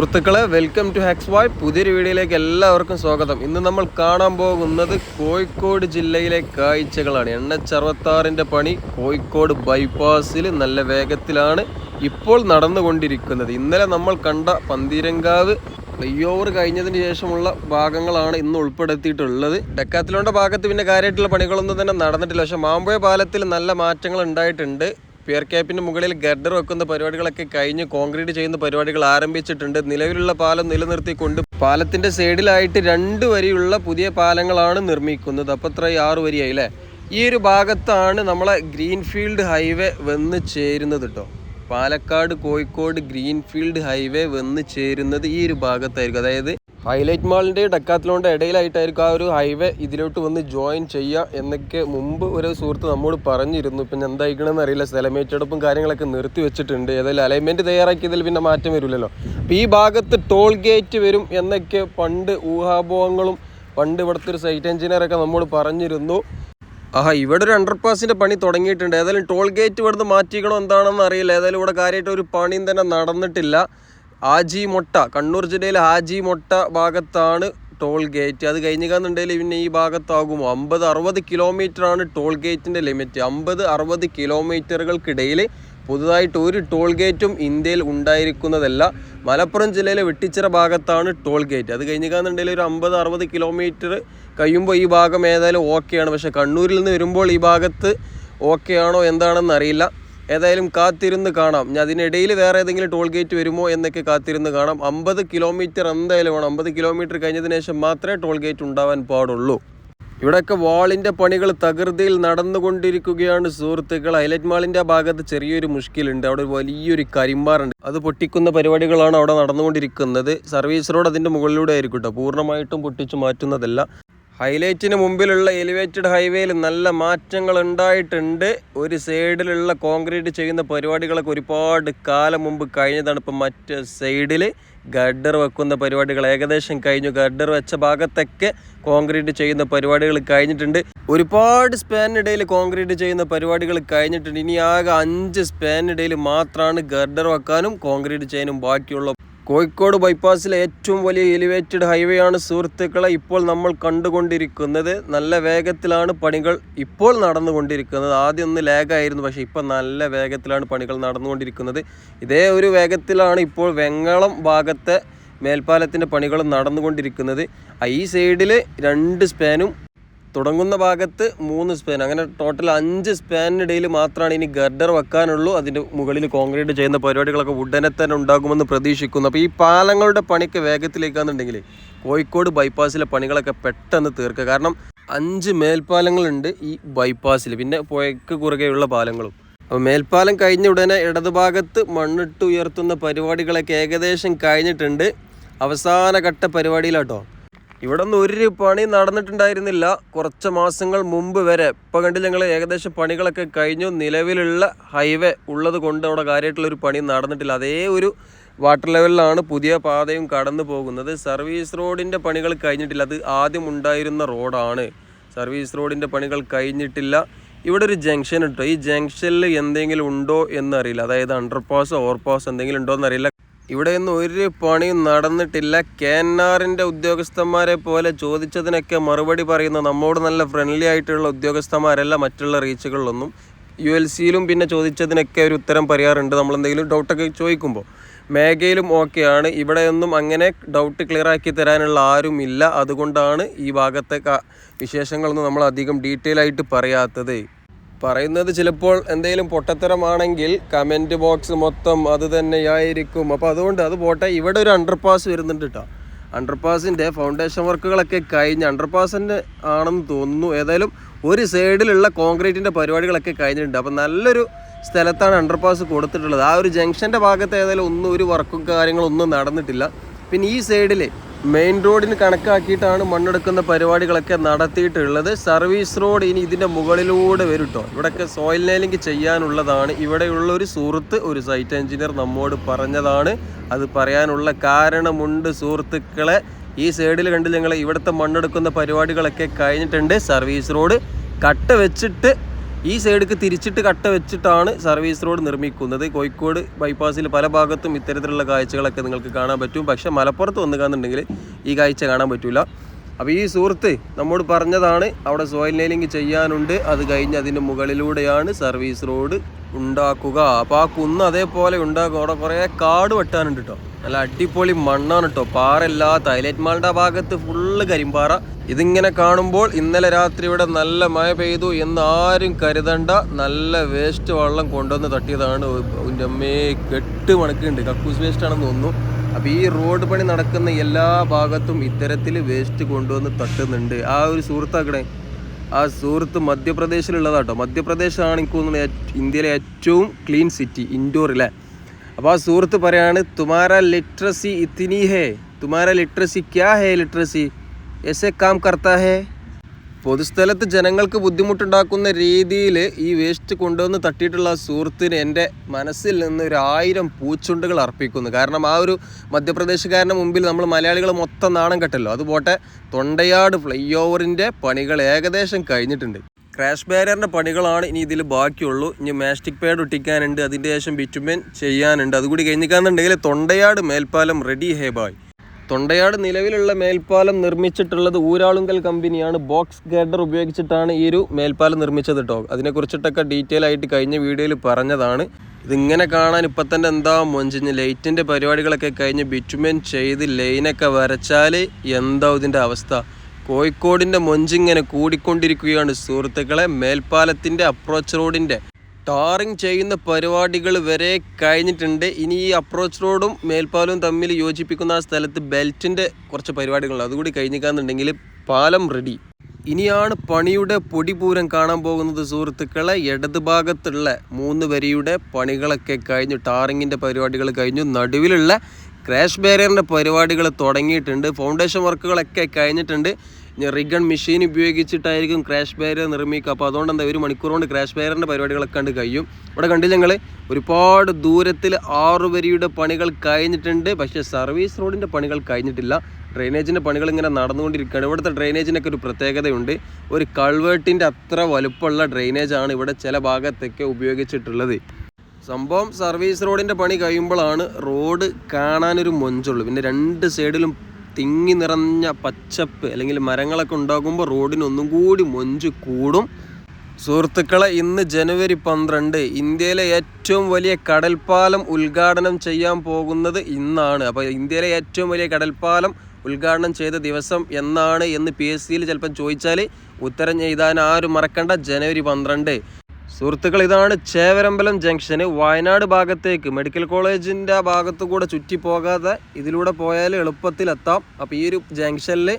സുഹൃത്തുക്കളെ welcome to hacks വായ് പുതിയൊരു വീഡിയോയിലേക്ക് എല്ലാവർക്കും സ്വാഗതം. ഇന്ന് നമ്മൾ കാണാൻ പോകുന്നത് കോഴിക്കോട് ജില്ലയിലെ കാഴ്ചകളാണ്. എണ്ണച്ചറുപത്താറിന്റെ പണി കോഴിക്കോട് ബൈപ്പാസിൽ നല്ല വേഗത്തിലാണ് ഇപ്പോൾ നടന്നുകൊണ്ടിരിക്കുന്നത്. ഇന്നലെ നമ്മൾ കണ്ട പന്തീരങ്കാവ് ഫ്ലൈ ഓവർ കഴിഞ്ഞതിന് ശേഷമുള്ള ഭാഗങ്ങളാണ് ഇന്ന് ഉൾപ്പെടുത്തിയിട്ടുള്ളത്. ഡെക്കാത്തിലോണ്ട ഭാഗത്ത് പിന്നെ കാര്യമായിട്ടുള്ള പണികളൊന്നും തന്നെ നടന്നിട്ടില്ല. പക്ഷേ മാമ്പുഴ പാലത്തിൽ നല്ല മാറ്റങ്ങൾ ഉണ്ടായിട്ടുണ്ട്. പിയർ ക്യാപ്പിന് മുകളിൽ ഗർഡർ വെക്കുന്ന പരിപാടികളൊക്കെ കഴിഞ്ഞ് കോൺക്രീറ്റ് ചെയ്യുന്ന പരിപാടികൾ ആരംഭിച്ചിട്ടുണ്ട്. നിലവിലുള്ള പാലം നിലനിർത്തിക്കൊണ്ട് പാലത്തിന്റെ സൈഡിലായിട്ട് രണ്ട് വരിയുള്ള പുതിയ പാലങ്ങളാണ് നിർമ്മിക്കുന്നത്. അപ്പോൾ ഇത്ര ആറ് വരിയായി അല്ലേ? ഈ ഒരു ഭാഗത്താണ് നമ്മളെ ഗ്രീൻഫീൽഡ് ഹൈവേ വന്ന് ചേരുന്നത് കേട്ടോ പാലക്കാട് കോഴിക്കോട് ഗ്രീൻഫീൽഡ് ഹൈവേ വന്ന് ചേരുന്നത് ഈ ഒരു ഭാഗത്തായിരിക്കും. അതായത് ഹൈലൈറ്റ് മാളിന്റെ ഡക്കാത്തിലോണ്ട് ഇടയിലായിട്ടായിരിക്കും ആ ഒരു ഹൈവേ ഇതിലോട്ട് വന്ന് ജോയിൻ ചെയ്യുക എന്നൊക്കെ മുമ്പ് ഒരു സുഹൃത്ത് നമ്മോട് പറഞ്ഞിരുന്നു. പിന്നെ എന്തായിക്കണമെന്ന് അറിയില്ല. സ്ഥലമേറ്റെടുപ്പും കാര്യങ്ങളൊക്കെ നിർത്തി വെച്ചിട്ടുണ്ട്. ഏതായാലും അലൈൻമെന്റ് തയ്യാറാക്കിയതിൽ പിന്നെ മാറ്റം വരില്ലല്ലോ. അപ്പോൾ ഈ ഭാഗത്ത് ടോൾ ഗേറ്റ് വരും എന്നൊക്കെ പണ്ട് ഊഹാപോഹങ്ങളും പണ്ട് ഇവിടുത്തെ ഒരു സൈറ്റ് എഞ്ചിനീയറൊക്കെ നമ്മോട് പറഞ്ഞിരുന്നു. ആഹാ ഇവിടെ ഒരു അണ്ടർ പാസിന്റെ പണി തുടങ്ങിയിട്ടുണ്ട്. ഏതായാലും ടോൾ ഗേറ്റ് ഇവിടുന്ന് മാറ്റിക്കണോ എന്താണെന്ന് അറിയില്ല. ഏതായാലും ഇവിടെ കാര്യമായിട്ട് ഒരു പണിയും തന്നെ നടന്നിട്ടില്ല. ആജി മൊട്ട കണ്ണൂർ ജില്ലയിലെ ആജി മൊട്ട ഭാഗത്താണ് ടോൾ ഗേറ്റ് അത് കഴിഞ്ഞിക്കാന്നുണ്ടെങ്കിൽ പിന്നെ ഈ ഭാഗത്താകുമോ? അമ്പത് അറുപത് ആണ് ടോൾ ഗേറ്റിന്റെ ലിമിറ്റ് അമ്പത് അറുപത് കിലോമീറ്ററുകൾക്കിടയിൽ പുതുതായിട്ട് ഒരു ടോൾ ഗേറ്റും ഇന്ത്യയിൽ ഉണ്ടായിരിക്കുന്നതല്ല. മലപ്പുറം ജില്ലയിലെ വെട്ടിച്ചിറ ഭാഗത്താണ് ടോൾ ഗേറ്റ് അത് കഴിഞ്ഞിക്കാന്നുണ്ടെങ്കിൽ ഒരു അമ്പത് അറുപത് കിലോമീറ്റർ കഴിയുമ്പോൾ ഈ ഭാഗം ഏതായാലും ഓക്കെയാണ്. പക്ഷേ കണ്ണൂരിൽ നിന്ന് വരുമ്പോൾ ഈ ഭാഗത്ത് ഓക്കെ ആണോ എന്താണെന്ന് അറിയില്ല. ഏതായാലും കാത്തിരുന്ന് കാണാം. ഞാൻ അതിനിടയിൽ വേറെ ഏതെങ്കിലും ടോൾ ഗേറ്റ് വരുമോ എന്നൊക്കെ കാത്തിരുന്ന് കാണാം. അമ്പത് കിലോമീറ്റർ എന്തായാലും വേണം. അമ്പത് കിലോമീറ്റർ കഴിഞ്ഞതിന് ശേഷം മാത്രമേ ടോൾ ഗേറ്റ് ഉണ്ടാവാൻ പാടുള്ളൂ. ഇവിടെയൊക്കെ വാളിന്റെ പണികൾ തകൃതിയിൽ നടന്നുകൊണ്ടിരിക്കുകയാണ് സുഹൃത്തുക്കൾ. ഹൈലൈറ്റ് മാളിന്റെ ഭാഗത്ത് ചെറിയൊരു മുഷ്കിലുണ്ട്. അവിടെ വലിയൊരു കരിമ്പാറുണ്ട്. അത് പൊട്ടിക്കുന്ന പരിപാടികളാണ് അവിടെ നടന്നുകൊണ്ടിരിക്കുന്നത്. സർവീസ് റോഡ് അതിന്റെ മുകളിലൂടെ ആയിരിക്കും കേട്ടോ പൂർണമായിട്ടും പൊട്ടിച്ചു മാറ്റുന്നതല്ല. ഹൈലൈറ്റിന് മുമ്പിലുള്ള എലിവേറ്റഡ് ഹൈവേയിൽ നല്ല മാറ്റങ്ങൾ ഉണ്ടായിട്ടുണ്ട് ഒരു സൈഡിലുള്ള കോൺക്രീറ്റ് ചെയ്യുന്ന പരിപാടികളൊക്കെ ഒരുപാട് കാലം മുമ്പ് കഴിഞ്ഞതാണ്. ഇപ്പം മറ്റ് സൈഡിൽ ഗഡർ വെക്കുന്ന പരിപാടികൾ ഏകദേശം കഴിഞ്ഞു. ഗഡർ വെച്ച ഭാഗത്തൊക്കെ കോൺക്രീറ്റ് ചെയ്യുന്ന പരിപാടികൾ കഴിഞ്ഞിട്ടുണ്ട്. ഒരുപാട് സ്പാനിടയിൽ കോൺക്രീറ്റ് ചെയ്യുന്ന പരിപാടികൾ കഴിഞ്ഞിട്ടുണ്ട്. ഇനി ആകെ അഞ്ച് സ്പാനിടയിൽ മാത്രമാണ് ഗഡർ വെക്കാനും കോൺക്രീറ്റ് ചെയ്യാനും ബാക്കിയുള്ള കോഴിക്കോട് ബൈപ്പാസിലെ ഏറ്റവും വലിയ എലിവേറ്റഡ് ഹൈവേ ആണ് സുഹൃത്തുക്കളെ ഇപ്പോൾ നമ്മൾ കണ്ടുകൊണ്ടിരിക്കുന്നത്. നല്ല വേഗത്തിലാണ് പണികൾ ഇപ്പോൾ നടന്നുകൊണ്ടിരിക്കുന്നത്. ആദ്യം ഒന്ന് ലാഗായിരുന്നു പക്ഷേ ഇപ്പം നല്ല വേഗത്തിലാണ് പണികൾ നടന്നുകൊണ്ടിരിക്കുന്നത്. ഇതേ ഒരു വേഗത്തിലാണ് ഇപ്പോൾ വെങ്ങളം ഭാഗത്തെ മേൽപ്പാലത്തിന്റെ പണികൾ നടന്നുകൊണ്ടിരിക്കുന്നത്. ഈ സൈഡിൽ രണ്ട് സ്പാനും തുടങ്ങുന്ന ഭാഗത്ത് മൂന്ന് സ്പാൻ അങ്ങനെ ടോട്ടൽ അഞ്ച് സ്പാനിനിടയിൽ മാത്രമാണ് ഇനി ഗർഡർ വെക്കാനുള്ളൂ. അതിന്റെ മുകളിൽ കോൺക്രീറ്റ് ചെയ്യുന്ന പരിപാടികളൊക്കെ ഉടനെ തന്നെ ഉണ്ടാകുമെന്ന് പ്രതീക്ഷിക്കുന്നു. അപ്പോൾ ഈ പാലങ്ങളുടെ പണിക്ക് വേഗത്തിലേക്കാണെന്നുണ്ടെങ്കിൽ കോഴിക്കോട് ബൈപ്പാസിലെ പണികളൊക്കെ പെട്ടെന്ന് തീർക്കുക. കാരണം അഞ്ച് മേൽപ്പാലങ്ങളുണ്ട് ഈ ബൈപ്പാസിൽ പിന്നെ പുഴയ്ക്ക് കുറുകെയുള്ള പാലങ്ങളും. അപ്പോൾ മേൽപ്പാലം കഴിഞ്ഞ ഉടനെ ഇടതുഭാഗത്ത് മണ്ണിട്ട് ഉയർത്തുന്ന പരിപാടികളൊക്കെ ഏകദേശം കഴിഞ്ഞിട്ടുണ്ട്. അവസാന ഘട്ട പരിപാടിയിലാട്ടോ. ഇവിടെ നിന്ന് ഒരു പണി നടന്നിട്ടുണ്ടായിരുന്നില്ല. കുറച്ച് മാസങ്ങൾ മുമ്പ് വരെ. ഇപ്പോൾ കണ്ടില്ല ഞങ്ങൾ ഏകദേശം പണികളൊക്കെ കഴിഞ്ഞു. നിലവിലുള്ള ഹൈവേ ഉള്ളത് കൊണ്ട് അവിടെ കാര്യമായിട്ടുള്ള ഒരു പണി നടന്നിട്ടില്ല. അതേ ഒരു വാട്ടർ ലെവലിലാണ് പുതിയ പാതയും കടന്നു പോകുന്നത്. സർവീസ് റോഡിന്റെ പണികൾ കഴിഞ്ഞിട്ടില്ല. അത് ആദ്യം ഉണ്ടായിരുന്ന റോഡാണ് സർവീസ് റോഡിന്റെ പണികൾ കഴിഞ്ഞിട്ടില്ല. ഇവിടെ ഒരു ജംഗ്ഷൻ ഇട്ടോ. ഈ ജംഗ്ഷനിൽ എന്തെങ്കിലും ഉണ്ടോ എന്നറിയില്ല. അതായത് അണ്ടർപാസ് ഓവർപാസ് എന്തെങ്കിലും ഉണ്ടോ എന്നറിയില്ല. ഇവിടെയൊന്നും ഒരു പണിയും നടന്നിട്ടില്ല. കെ എൻ ആറിന്റെ ഉദ്യോഗസ്ഥന്മാരെ പോലെ ചോദിച്ചതിനൊക്കെ മറുപടി പറയുന്ന നമ്മോട് നല്ല ഫ്രണ്ട്ലി ആയിട്ടുള്ള ഉദ്യോഗസ്ഥന്മാരല്ല മറ്റുള്ള റീച്ചുകളിലൊന്നും. യു എൽ സിയിലും പിന്നെ ചോദിച്ചതിനൊക്കെ ഒരു ഉത്തരം പറയാറുണ്ട്. നമ്മൾ എന്തെങ്കിലും ഡൗട്ടൊക്കെ ചോദിക്കുമ്പോൾ മേഘയിലും ഓക്കെയാണ് ഇവിടെയൊന്നും അങ്ങനെ ഡൗട്ട് ക്ലിയർ ആക്കി തരാനുള്ള ആരും ഇല്ല അതുകൊണ്ടാണ് ഈ ഭാഗത്തെ വിശേഷങ്ങളൊന്നും നമ്മൾ അധികം ഡീറ്റെയിൽ ആയിട്ട് പറയാത്തത്. പറയുന്നത് ചിലപ്പോൾ എന്തെങ്കിലും പൊട്ടത്തരമാണെങ്കിൽ കമന്റ് ബോക്സ് മൊത്തം അത് തന്നെയായിരിക്കും. അപ്പോൾ അതുകൊണ്ട് അത് പോട്ടെ ഇവിടെ ഒരു അണ്ടർപാസ് വരുന്നുണ്ട് കേട്ടോ അണ്ടർപാസിന്റെ ഫൗണ്ടേഷൻ വർക്കുകളൊക്കെ കഴിഞ്ഞ് അണ്ടർപാസിന്റെ ആണെന്ന് തോന്നുന്നു. ഏതായാലും ഒരു സൈഡിലുള്ള കോൺക്രീറ്റിന്റെ പരിപാടികളൊക്കെ കഴിഞ്ഞിട്ടുണ്ട്. അപ്പോൾ നല്ലൊരു സ്ഥലത്താണ് അണ്ടർപാസ് കൊടുത്തിട്ടുള്ളത്. ആ ഒരു ജംഗ്ഷന്റെ ഭാഗത്ത് ഏതായാലും ഒന്നും ഒരു വർക്കും കാര്യങ്ങളൊന്നും നടന്നിട്ടില്ല. പിന്നെ ഈ സൈഡിൽ മെയിൻ റോഡിന് കണക്കാക്കിയിട്ടാണ് മണ്ണെടുക്കുന്ന പരിപാടികളൊക്കെ നടത്തിയിട്ടുള്ളത്. സർവീസ് റോഡ് ഇനി ഇതിന്റെ മുകളിലൂടെ വരും കേട്ടോ ഇവിടെയൊക്കെ സോയിൽ നെയിലിംഗ് ചെയ്യാനുള്ളതാണ്. ഇവിടെയുള്ള ഒരു സുഹൃത്ത് ഒരു സൈറ്റ് എഞ്ചിനീയർ നമ്മോട് പറഞ്ഞതാണ്. അത് പറയാനുള്ള കാരണമുണ്ട് സുഹൃത്തുക്കളെ. ഈ സൈഡിൽ കണ്ട് ഞങ്ങൾ ഇവിടുത്തെ മണ്ണെടുക്കുന്ന പരിപാടികളൊക്കെ കഴിഞ്ഞിട്ടുണ്ട്. സർവീസ് റോഡ് കട്ട വെച്ചിട്ട് ഈ സൈഡിക്ക് തിരിച്ചിട്ട് കട്ട വെച്ചിട്ടാണ് സർവീസ് റോഡ് നിർമ്മിക്കുന്നത്. കോഴിക്കോട് ബൈപ്പാസിൽ പല ഭാഗത്തും ഇത്തരത്തിലുള്ള കാഴ്ചകളൊക്കെ നിങ്ങൾക്ക് കാണാൻ പറ്റും. പക്ഷേ മലപ്പുറത്ത് വന്നു കാണുന്നുണ്ടെങ്കിൽ ഈ കാഴ്ച കാണാൻ പറ്റില്ല അപ്പോൾ ഈ സുഹൃത്ത് നമ്മോട് പറഞ്ഞതാണ് അവിടെ സോയിൽ നെയിലിംഗ് ചെയ്യാനുണ്ട്. അത് കഴിഞ്ഞ് അതിന്റെ മുകളിലൂടെയാണ് സർവീസ് റോഡ് ഉണ്ടാക്കുക. അപ്പോൾ ആ കുന്ന് അതേപോലെ ഉണ്ടാക്കുക അവിടെ കുറേ കാട് വെട്ടാനുണ്ട് കേട്ടോ നല്ല അടിപൊളി മണ്ണാണ് കേട്ടോ പാറല്ലാത്ത ഹൈലൈറ്റ് മാളിന്റെ ഭാഗത്ത് ഫുള്ള് കരിമ്പാറ. ഇതിങ്ങനെ കാണുമ്പോൾ ഇന്നലെ രാത്രി ഇവിടെ നല്ല മഴ പെയ്തു എന്ന് ആരും കരുതണ്ട. നല്ല വേസ്റ്റ് വെള്ളം കൊണ്ടുവന്ന് തട്ടിയതാണ്. എന്റെ അമ്മേ കെട്ട് മണക്കുണ്ട് കക്കൂസ് വേസ്റ്റ് ആണെന്ന് തോന്നുന്നു. അപ്പോൾ ഈ റോഡ് പണി നടക്കുന്ന എല്ലാ ഭാഗത്തും ഇത്തരത്തിൽ വേസ്റ്റ് കൊണ്ടുവന്ന് തട്ടുന്നുണ്ട്. ആ ഒരു സുഹൃത്താക്കണേ ആ സുഹൃത്ത് മധ്യപ്രദേശിലുള്ളതാട്ടോ. മധ്യപ്രദേശാണ് എനിക്ക് തോന്നുന്നത് ഇന്ത്യയിലെ ഏറ്റവും ക്ലീൻ സിറ്റി ഇൻഡോറിലെ അപ്പോൾ ആ സുഹൃത്ത് പറയാണ് തുമാര ലിറ്ററസി ഇത്തിനി ഹേ തുമാര ലിറ്ററസി ക്യാ ഹേ ലിറ്ററസി എസെ കാം കർത്താ ഹേ? പൊതുസ്ഥലത്ത് ജനങ്ങൾക്ക് ബുദ്ധിമുട്ടുണ്ടാക്കുന്ന രീതിയിൽ ഈ വേസ്റ്റ് കൊണ്ടുവന്ന് തട്ടിയിട്ടുള്ള സുഹൃത്തിന് എന്റെ മനസ്സിൽ നിന്ന് ഒരു ആയിരം പൂച്ചുണ്ടുകൾ അർപ്പിക്കുന്നു. കാരണം ആ ഒരു മധ്യപ്രദേശുകാരന്റെ മുമ്പിൽ നമ്മൾ മലയാളികൾ മൊത്തം നാണം കെട്ടല്ലോ. അതുപോട്ടെ തൊണ്ടയാട് ഫ്ലൈ ഓവറിന്റെ പണികൾ ഏകദേശം കഴിഞ്ഞിട്ടുണ്ട്. ക്രാഷ് ബാരിയറിന്റെ പണികളാണ് ഇനി ഇതിൽ ബാക്കിയുള്ളൂ. ഇനി മാസ്റ്റിക് പാഡ് ഒട്ടിക്കാനുണ്ട്. അതിന്റെ ശേഷം ബിറ്റുമെൻ ചെയ്യാനുണ്ട്. അതുകൂടി കഴിഞ്ഞിക്കാന്നുണ്ടെങ്കിൽ തൊണ്ടയാട് മേൽപ്പാലം റെഡി ഹേ ബായ് തൊണ്ടയാട് നിലവിലുള്ള മേൽപ്പാലം നിർമ്മിച്ചിട്ടുള്ളത് ഊരാളുങ്കൽ കമ്പനിയാണ്. ബോക്സ് ഗേഡർ ഉപയോഗിച്ചിട്ടാണ് ഈ ഒരു മേൽപ്പാലം നിർമ്മിച്ചത് കേട്ടോ അതിനെക്കുറിച്ചിട്ടൊക്കെ ഡീറ്റെയിൽ ആയിട്ട് കഴിഞ്ഞ വീഡിയോയിൽ പറഞ്ഞതാണ്. ഇതിങ്ങനെ കാണാൻ ഇപ്പം തന്നെ എന്താ മൊഞ്ചിഞ്ഞ് ലൈറ്റിന്റെ പരിപാടികളൊക്കെ കഴിഞ്ഞ് ബിറ്റുമെൻ ചെയ്ത് ലൈനൊക്കെ വരച്ചാൽ എന്താ ഇതിന്റെ അവസ്ഥ? കോഴിക്കോടിന്റെ മൊഞ്ചിങ്ങനെ കൂടിക്കൊണ്ടിരിക്കുകയാണ് സുഹൃത്തുക്കളെ. മേൽപ്പാലത്തിന്റെ അപ്രോച്ച് റോഡിന്റെ ടാറിങ് ചെയ്യുന്ന പരിപാടികൾ വരെ കഴിഞ്ഞിട്ടുണ്ട്. ഇനി ഈ അപ്രോച്ച് റോഡും മേൽപ്പാലവും തമ്മിൽ യോജിപ്പിക്കുന്ന ആ സ്ഥലത്ത് ബെൽറ്റിന്റെ കുറച്ച് പരിപാടികളുണ്ട്. അതുകൂടി കഴിഞ്ഞിക്കാന്നുണ്ടെങ്കിൽ പാലം റെഡി ഇനിയാണ് പണിയുടെ പൊടിപൂരം കാണാൻ പോകുന്നത് സുഹൃത്തുക്കളെ. ഇടത് ഭാഗത്തുള്ള മൂന്ന് വരിയുടെ പണികളൊക്കെ കഴിഞ്ഞു. ടാറിങ്ങിന്റെ പരിപാടികൾ കഴിഞ്ഞു. നടുവിലുള്ള ക്രാഷ് ബാരിയറിന്റെ പരിപാടികൾ തുടങ്ങിയിട്ടുണ്ട്. ഫൗണ്ടേഷൻ വർക്കുകളൊക്കെ കഴിഞ്ഞിട്ടുണ്ട്. റിഗൺ മെഷീൻ ഉപയോഗിച്ചിട്ടായിരിക്കും ക്രാഷ് ബാരിയർ നിർമ്മിക്കുക. അപ്പോൾ അതുകൊണ്ട് എന്താ ഒരു മണിക്കൂർ കൊണ്ട് ക്രാഷ് ബാരിയറിന്റെ പരിപാടികളൊക്കെ കണ്ട് കഴിയും. ഇവിടെ കണ്ടില്ല ഞങ്ങൾ ഒരുപാട് ദൂരത്തിൽ ആറു വരിയുടെ പണികൾ കഴിഞ്ഞിട്ടുണ്ട്. പക്ഷേ സർവീസ് റോഡിന്റെ പണികൾ കഴിഞ്ഞിട്ടില്ല. ഡ്രെയിനേജിന്റെ പണികൾ ഇങ്ങനെ നടന്നുകൊണ്ടിരിക്കുകയാണ്. ഇവിടുത്തെ ഡ്രെയിനേജിനൊക്കെ ഒരു പ്രത്യേകതയുണ്ട്. ഒരു കൾവേർട്ടിന്റെ അത്ര വലുപ്പമുള്ള ഡ്രെയിനേജാണ് ഇവിടെ ചില ഭാഗത്തൊക്കെ ഉപയോഗിച്ചിട്ടുള്ളത്. സംഭവം സർവീസ് റോഡിന്റെ പണി കഴിയുമ്പോഴാണ് റോഡ് കാണാനൊരു മൊഞ്ചുള്ളൂ. പിന്നെ രണ്ട് സൈഡിലും തിങ്ങി നിറഞ്ഞ പച്ചപ്പ് അല്ലെങ്കിൽ മരങ്ങളൊക്കെ ഉണ്ടാകുമ്പോൾ റോഡിനൊന്നും കൂടി മൊഞ്ച് കൂടും. സുഹൃത്തുക്കളെ ഇന്ന് ജനുവരി പന്ത്രണ്ട് ഇന്ത്യയിലെ ഏറ്റവും വലിയ കടൽപ്പാലം ഉദ്ഘാടനം ചെയ്യാൻ പോകുന്നത് ഇന്നാണ്. അപ്പോൾ ഇന്ത്യയിലെ ഏറ്റവും വലിയ കടൽപ്പാലം ഉദ്ഘാടനം ചെയ്ത ദിവസം എന്നാണ് എന്ന് പി എസ് സിയിൽ ചിലപ്പം ചോദിച്ചാൽ ഉത്തരം എഴുതാൻ ആരും മറക്കണ്ട. ജനുവരി പന്ത്രണ്ട് സുഹൃത്തുക്കൾ ഇതാണ് ചേവരമ്പലം ജംഗ്ഷന്. വയനാട് ഭാഗത്തേക്ക് മെഡിക്കൽ കോളേജിന്റെ ആ ഭാഗത്തു കൂടെ ചുറ്റി പോകാതെ ഇതിലൂടെ പോയാൽ എളുപ്പത്തിലെത്താം. അപ്പോൾ ഈ ഒരു ജംഗ്ഷനിൽ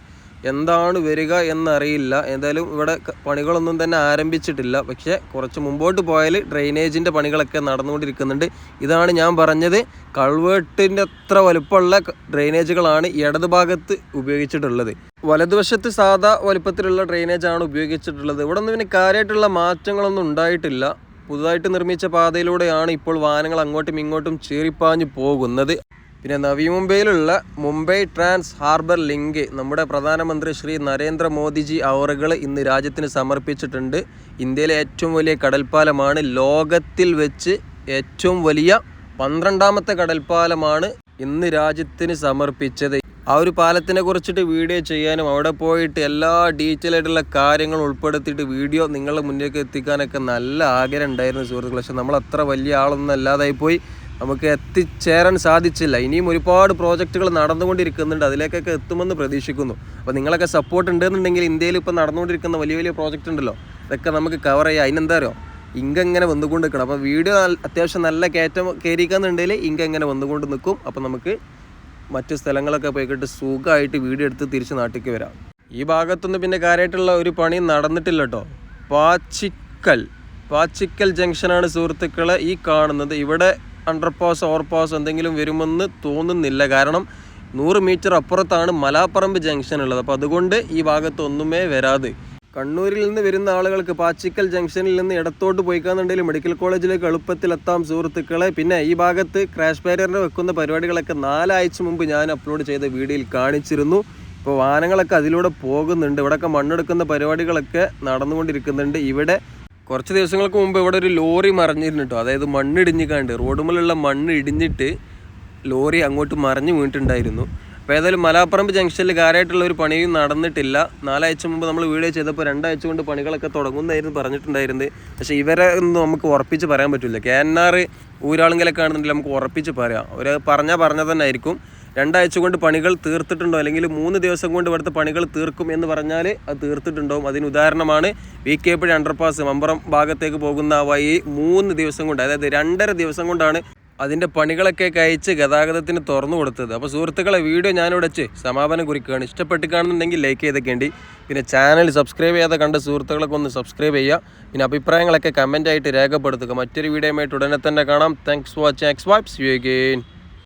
എന്താണ് വരിക എന്നറിയില്ല. എന്തായാലും ഇവിടെ പണികളൊന്നും തന്നെ ആരംഭിച്ചിട്ടില്ല. പക്ഷേ കുറച്ച് മുമ്പോട്ട് പോയാൽ ഡ്രെയിനേജിന്റെ പണികളൊക്കെ നടന്നുകൊണ്ടിരിക്കുന്നുണ്ട്. ഇതാണ് ഞാൻ പറഞ്ഞത്. കൾവേട്ടിന്റെ അത്ര വലുപ്പമുള്ള ഡ്രെയിനേജുകളാണ് ഇടത് ഭാഗത്ത് ഉപയോഗിച്ചിട്ടുള്ളത്. വലതുവശത്ത് സാധാ വലുപ്പത്തിലുള്ള ഡ്രെയിനേജാണ് ഉപയോഗിച്ചിട്ടുള്ളത്. ഇവിടെ നിന്ന് പിന്നെ കാര്യമായിട്ടുള്ള മാറ്റങ്ങളൊന്നും ഉണ്ടായിട്ടില്ല. പുതുതായിട്ട് നിർമ്മിച്ച പാതയിലൂടെയാണ് ഇപ്പോൾ വാഹനങ്ങൾ അങ്ങോട്ടും ഇങ്ങോട്ടും ചീറിപ്പാഞ്ഞു പോകുന്നത്. പിന്നെ നവി മുംബൈയിലുള്ള മുംബൈ ട്രാൻസ് ഹാർബർ ലിങ്ക് നമ്മുടെ പ്രധാനമന്ത്രി ശ്രീ നരേന്ദ്രമോദിജി അവറുകൾ ഇന്ന് രാജ്യത്തിന് സമർപ്പിച്ചിട്ടുണ്ട്. ഇന്ത്യയിലെ ഏറ്റവും വലിയ കടൽപ്പാലമാണ് ലോകത്തിൽ വെച്ച് ഏറ്റവും വലിയ പന്ത്രണ്ടാമത്തെ കടൽപ്പാലമാണ് ഇന്ന് രാജ്യത്തിന് സമർപ്പിച്ചത്. ആ ഒരു പാലത്തിനെ കുറിച്ചിട്ട് വീഡിയോ ചെയ്യാനും അവിടെ പോയിട്ട് എല്ലാ ഡീറ്റെയിൽ ആയിട്ടുള്ള കാര്യങ്ങൾ ഉൾപ്പെടുത്തിയിട്ട് വീഡിയോ നിങ്ങളുടെ മുന്നിലേക്ക് എത്തിക്കാനൊക്കെ നല്ല ആഗ്രഹം ഉണ്ടായിരുന്നു സുഹൃത്തുക്കൾ പക്ഷെ നമ്മൾ അത്ര വലിയ ആളൊന്നും അല്ലാതായി പോയി. നമുക്ക് എത്തിച്ചേരാൻ സാധിച്ചില്ല. ഇനിയും ഒരുപാട് പ്രോജക്റ്റുകൾ നടന്നുകൊണ്ടിരിക്കുന്നുണ്ട്. അതിലേക്കൊക്കെ എത്തുമെന്ന് പ്രതീക്ഷിക്കുന്നു. അപ്പോൾ നിങ്ങളൊക്കെ സപ്പോർട്ട് ഉണ്ടെന്നുണ്ടെങ്കിൽ ഇന്ത്യയിൽ ഇപ്പോൾ നടന്നുകൊണ്ടിരിക്കുന്ന വലിയ വലിയ പ്രോജക്റ്റ് ഉണ്ടല്ലോ. ഇതൊക്കെ നമുക്ക് കവർ ചെയ്യാം. അതിനെന്താ അറിയോ? ഇങ്ങനെ വന്നുകൊണ്ട് നിൽക്കണം അപ്പോൾ വീഡിയോ അത്യാവശ്യം നല്ല കയറ്റം കയറിക്കാന്നുണ്ടെങ്കിൽ ഇങ്ങനെ വന്നുകൊണ്ട് നിൽക്കും. അപ്പോൾ നമുക്ക് മറ്റ് സ്ഥലങ്ങളൊക്കെ പോയിക്കിട്ട് സുഖമായിട്ട് വീഡിയോ എടുത്ത് തിരിച്ച് നാട്ടിലേക്ക് വരാം. ഈ ഭാഗത്തൊന്നും പിന്നെ കാര്യമായിട്ടുള്ള ഒരു പണി നടന്നിട്ടില്ല കേട്ടോ പാച്ചിക്കൽ. പാച്ചിക്കൽ ജംഗ്ഷനാണ് സുഹൃത്തുക്കളെ ഈ കാണുന്നത്. ഇവിടെ അണ്ടർപാസ് ഓവർപാസ് എന്തെങ്കിലും വരുമെന്ന് തോന്നുന്നില്ല. കാരണം നൂറ് മീറ്റർ അപ്പുറത്താണ് മലാപ്പറമ്പ് ജംഗ്ഷൻ ഉള്ളത്. അപ്പോൾ അതുകൊണ്ട് ഈ ഭാഗത്തൊന്നുമേ വരാതെ. കണ്ണൂരിൽ നിന്ന് വരുന്ന ആളുകൾക്ക് പാച്ചിക്കൽ ജംഗ്ഷനിൽ നിന്ന് ഇടത്തോട്ട് പോയിക്കാന്നുണ്ടെങ്കിൽ മെഡിക്കൽ കോളേജിലേക്ക് എളുപ്പത്തിൽ എത്താം സുഹൃത്തുക്കളെ. പിന്നെ ഈ ഭാഗത്ത് ക്രാഷ് ബാരിയറിന് വെക്കുന്ന പരിപാടികളൊക്കെ നാലാഴ്ച മുമ്പ് ഞാൻ അപ്ലോഡ് ചെയ്ത വീഡിയോയിൽ കാണിച്ചിരുന്നു. ഇപ്പോൾ വാഹനങ്ങളൊക്കെ അതിലൂടെ പോകുന്നുണ്ട്. ഇവിടെയൊക്കെ മണ്ണെടുക്കുന്ന പരിപാടികളൊക്കെ നടന്നുകൊണ്ടിരിക്കുന്നുണ്ട്. ഇവിടെ കുറച്ച് ദിവസങ്ങൾക്ക് മുമ്പ് ഇവിടെ ഒരു ലോറി മറിഞ്ഞിരുന്നു കേട്ടോ അതായത് മണ്ണ് ഇടിഞ്ഞിക്കാണ്ട് റോഡുമലുള്ള മണ്ണ് ഇടിഞ്ഞിട്ട് ലോറി അങ്ങോട്ട് മറിഞ്ഞ് വീണിട്ടുണ്ടായിരുന്നു. അപ്പോൾ ഏതായാലും മലാപ്പറമ്പ് ജംഗ്ഷനിൽ കാര്യമായിട്ടുള്ള ഒരു പണിയും നടന്നിട്ടില്ല. നാലാഴ്ച മുമ്പ് നമ്മൾ വീഡിയോ ചെയ്തപ്പോൾ രണ്ടാഴ്ച കൊണ്ട് പണികളൊക്കെ തുടങ്ങുന്നതായിരുന്നു പറഞ്ഞിട്ടുണ്ടായിരുന്നത്. പക്ഷേ ഇവരെ ഒന്നും നമുക്ക് ഉറപ്പിച്ച് പറയാൻ പറ്റില്ല കെ എൻ ആർ ഊരാളുങ്കലൊക്കെ ആണെന്നുണ്ടെങ്കിൽ നമുക്ക് ഉറപ്പിച്ച് പറയാം. അവർ പറഞ്ഞാൽ പറഞ്ഞാൽ തന്നെ ആയിരിക്കും. രണ്ടാഴ്ച കൊണ്ട് പണികൾ തീർത്തിട്ടുണ്ടോ? അല്ലെങ്കിൽ മൂന്ന് ദിവസം കൊണ്ട് ഇവിടുത്തെ പണികൾ തീർക്കും എന്ന് പറഞ്ഞാൽ അത് തീർത്തിട്ടുണ്ടാവും. അതിന് ഉദാഹരണമാണ് V K P underpass Mambaram ഭാഗത്തേക്ക് പോകുന്ന വഴി മൂന്ന് ദിവസം കൊണ്ട് അതായത് രണ്ടര ദിവസം കൊണ്ടാണ് അതിന്റെ പണികളൊക്കെ കഴിച്ച് ഗതാഗതത്തിന് തുറന്നു കൊടുത്തത്. അപ്പോൾ സുഹൃത്തുക്കളെ വീഡിയോ ഞാനിവിടെ വെച്ച് സമാപനം കുറിക്കുകയാണ്. ഇഷ്ടപ്പെട്ട് കാണുന്നുണ്ടെങ്കിൽ ലൈക്ക് ചെയ്തൊക്കെയുണ്ട് പിന്നെ ചാനൽ സബ്സ്ക്രൈബ് ചെയ്യാതെ കണ്ട സുഹൃത്തുക്കളൊക്കെ ഒന്ന് സബ്സ്ക്രൈബ് ചെയ്യുക. പിന്നെ അഭിപ്രായങ്ങളൊക്കെ കമന്റായിട്ട് രേഖപ്പെടുത്തുക. മറ്റൊരു വീഡിയോയുമായിട്ട് ഉടനെ തന്നെ കാണാം. Thanks for watching X vibes you again